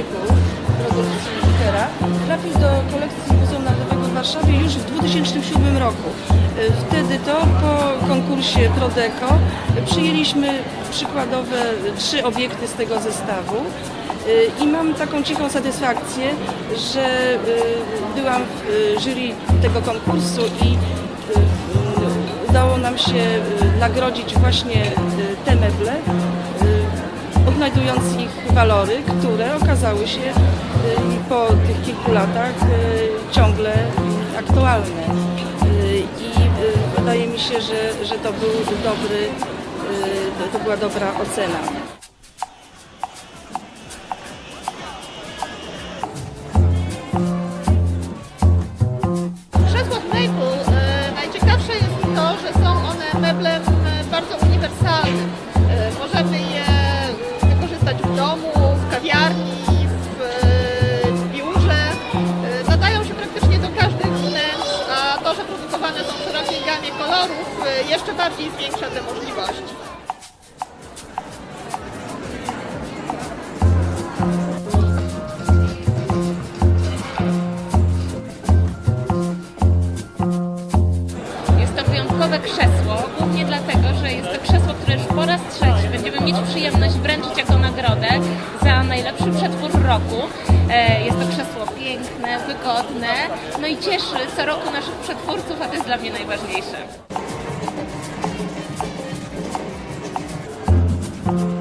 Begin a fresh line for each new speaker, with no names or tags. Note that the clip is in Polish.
Maple, trafił do kolekcji Muzeum Narodowego w Warszawie już w 2007 roku. Y, wtedy to po konkursie Prodeko przyjęliśmy przykładowe trzy obiekty z tego zestawu y, i mam taką cichą satysfakcję, że y, byłam w jury tego konkursu i udało nam się nagrodzić właśnie te meble odnajdując ich walory, które okazały się y, po tych kilku latach y, ciągle aktualne. Y, I wydaje mi się, że, że to był dobry, to- była dobra ocena.
Maple najciekawsze jest to, że są one meblem bardzo uniwersalnym. Jeszcze bardziej zwiększa te możliwości.
Jest to wyjątkowe krzesło, głównie dlatego, że jest to krzesło, które już po raz trzeci będziemy mieć przyjemność wręczyć jako nagrodę za najlepszy przetwór roku. E, Jest to krzesło piękne, wygodne, no i cieszy co roku naszych przetwórców, a to jest dla mnie najważniejsze. Thank you.